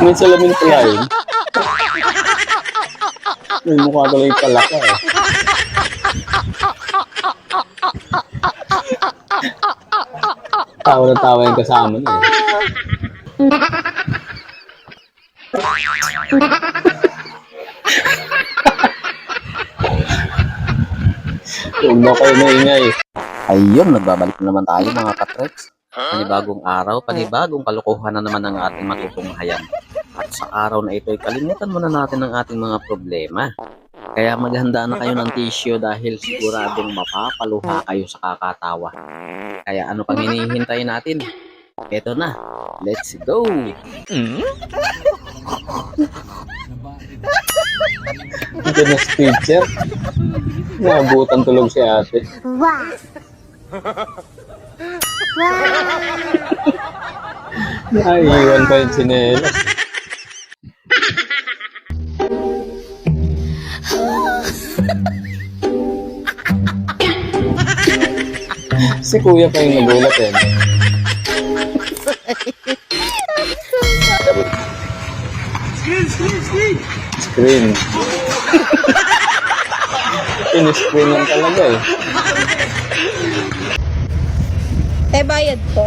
May salamin pala yun. May mukha pala ka eh. Tawa na tawa yung kasama niya eh. Huwag na kayo maingay. Ayun, nagbabalik na naman tayo mga katreks. Panibagong araw, panibagong kalokohan na naman ang ating matutunghayan. At sa araw na ito, ay kalimutan muna natin ang ating mga problema. Kaya maghanda na kayo ng tissue dahil siguradong mapapaluha kayo sa kakatawa. Kaya ano pang hinihintay natin? Eto na, let's go! Ito na teacher. Naabutan tulog si ate. Naiiwan pa yung sinelas. si kuya pa yung nagulat eh. Screen. In-screen lang talaga eh. Eh, bayad po.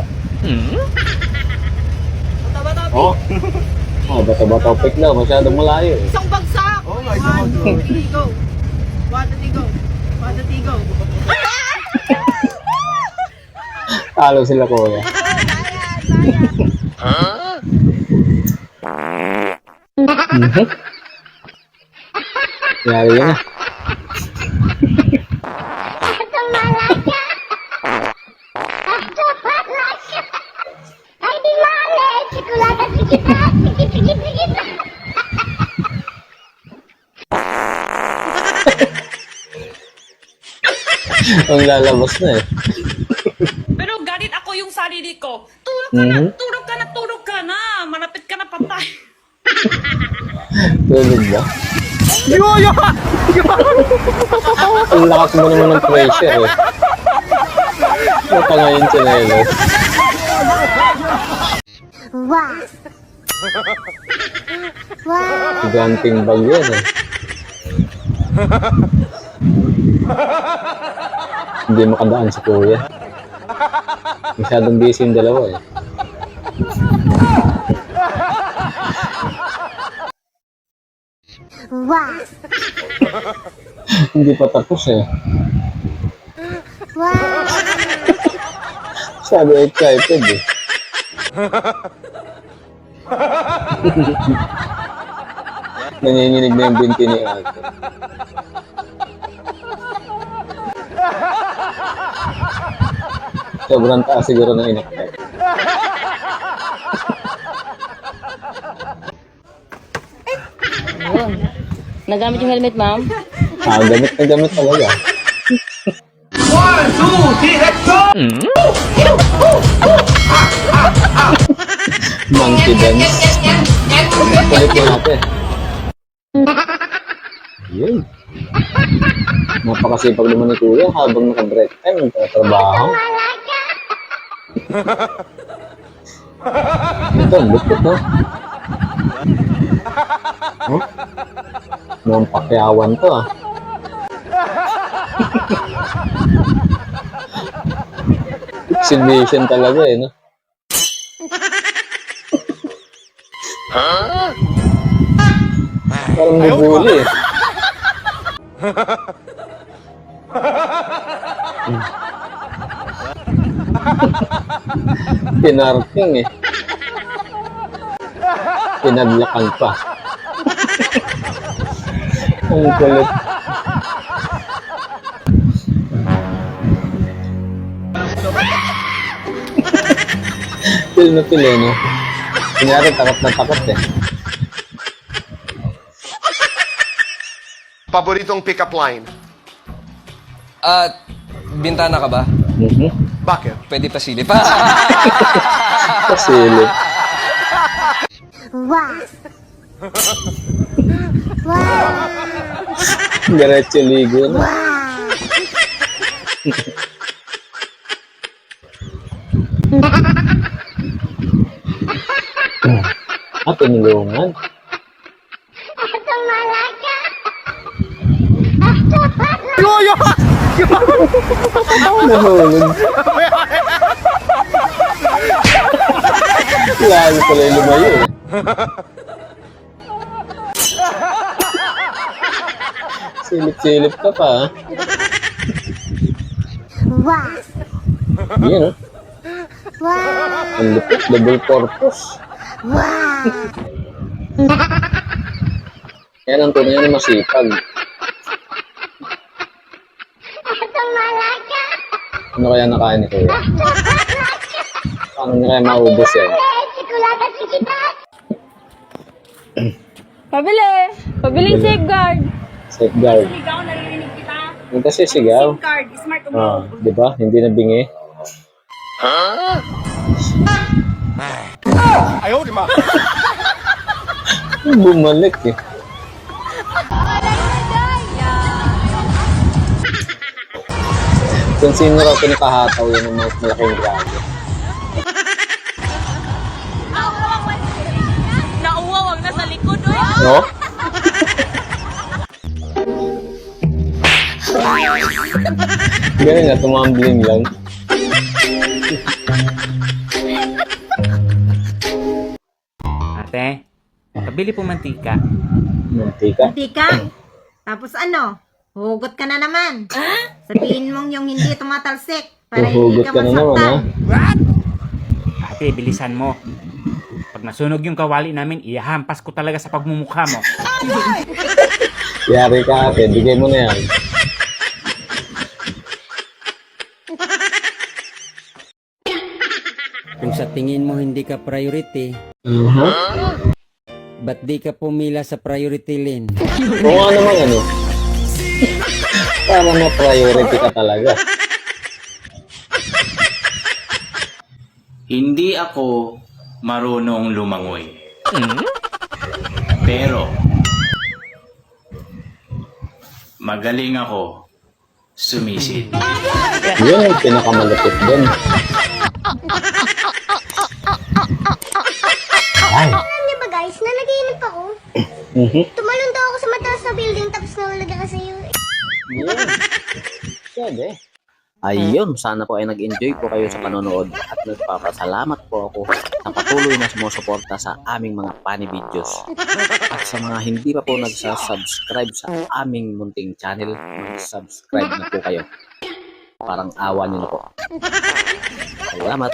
Oh. Oh, bata-bata pick lang. Masyadong malayo eh. Isang bagsak! Oh my God! One, two, three, go! One, two, three, go! One, two, three, go! Talo sila kuya. Mhm. Yari yun ah. Ay, di mali! Sikulata, sige pa! Sige, sige, sige pa! Ang lalabas na eh. Pero galit ako yung sarili ko. Tulog ka na, Mhm. tulog ka na, tulog ka na. Malapit ka na patay. Tulog ba? Ang lakas mo naman ng pressure eh. Ano pa nga yung chinelas? Wow! Wow! Giganting bag yan eh. Hindi makadaan si kuya. Masyadong busy yung dalawa eh. Wow! Hindi pa tapos eh. Wow! Sabi excited eh. Nanginginig na yung binti ni ate. Sobrang taas siguro ng inakit. Nagamit yung helmet, ma'am? Ah, gamit na gamit talaga. Monkey dance. Kulit mo natin. Yun. Napakasipag naman ni Kuya habang naka-break time, nagtatrabaho. Ito, ang lupit, no? Huh? Mukhang pakyawan to, ah. Exhibition talaga, eh, no? Parang bubuli, eh. Pinarking eh. Pinaglakan pa. Ang kulit. Pil na pil eh, no? Kunyari, takot na takot eh. Paboritong pick-up line? At bintana ka ba? Mhm. Bakit? Pwede pa silip. Kasilip. Wow! Wow! Diretso ligo na. Wow! Ah, tinulungan. Ito malaga. Nahulog. Lalo pala yung lumayo eh. Silip-silip ka pa ah. Wow. Yan ah. Wow. Ang lupit, double purpose. Wow. Yan ang tunay na masipag. Ito malaga. Ano kaya nakain ni Kuya? Paano niya kaya maubos yan? Sikulata si kita. Pabili! Pabiling safeguard! Safeguard. Sigaw, naririnig kita. Yung kasi sigaw. Card, smart Ah, di ba? Hindi na bingi. Ayaw, di ba? Bumalik eh. Kung sino raw pinakahataw yun ng mas malaking grabe. Nauwawag na sa likod, oy. No? Ganun nga, tumambling lang. Ate, pabili po mantika. Mantika. Tika. Tapos ano? Hugot ka na naman. Sabihin mong yung hindi tumatalsik para hindi Huhugot ka ka na naman ha. masaktan. Ate, bilisan mo. Pag nasunog yung kawali namin, iyahampas ko talaga sa pagmumukha mo. Yari ka ate, bigay mo na yan. Kung sa tingin mo hindi ka priority, Uh-huh. ba't di ka pumila sa priority lane? Oo nga naman ano. Para ma-priority ka talaga. Hindi ako marunong lumangoy. Pero, magaling ako sumisid. Yun ang pinakamalapit din. Ay. Alam niyo ba guys, na naginip ako. Mhm. Tumalon daw ako sa mataas na building tapos nahulog ako sa iyo. Yun. Pwede. Ayun, sana po ay nag-enjoy po kayo sa panonood at nagpapasalamat po ako sa patuloy na sumusuporta sa aming mga funny videos. At sa mga hindi pa po nagsasubscribe sa aming munting channel, mag-subscribe na po kayo. Parang awa nyo na po. Salamat.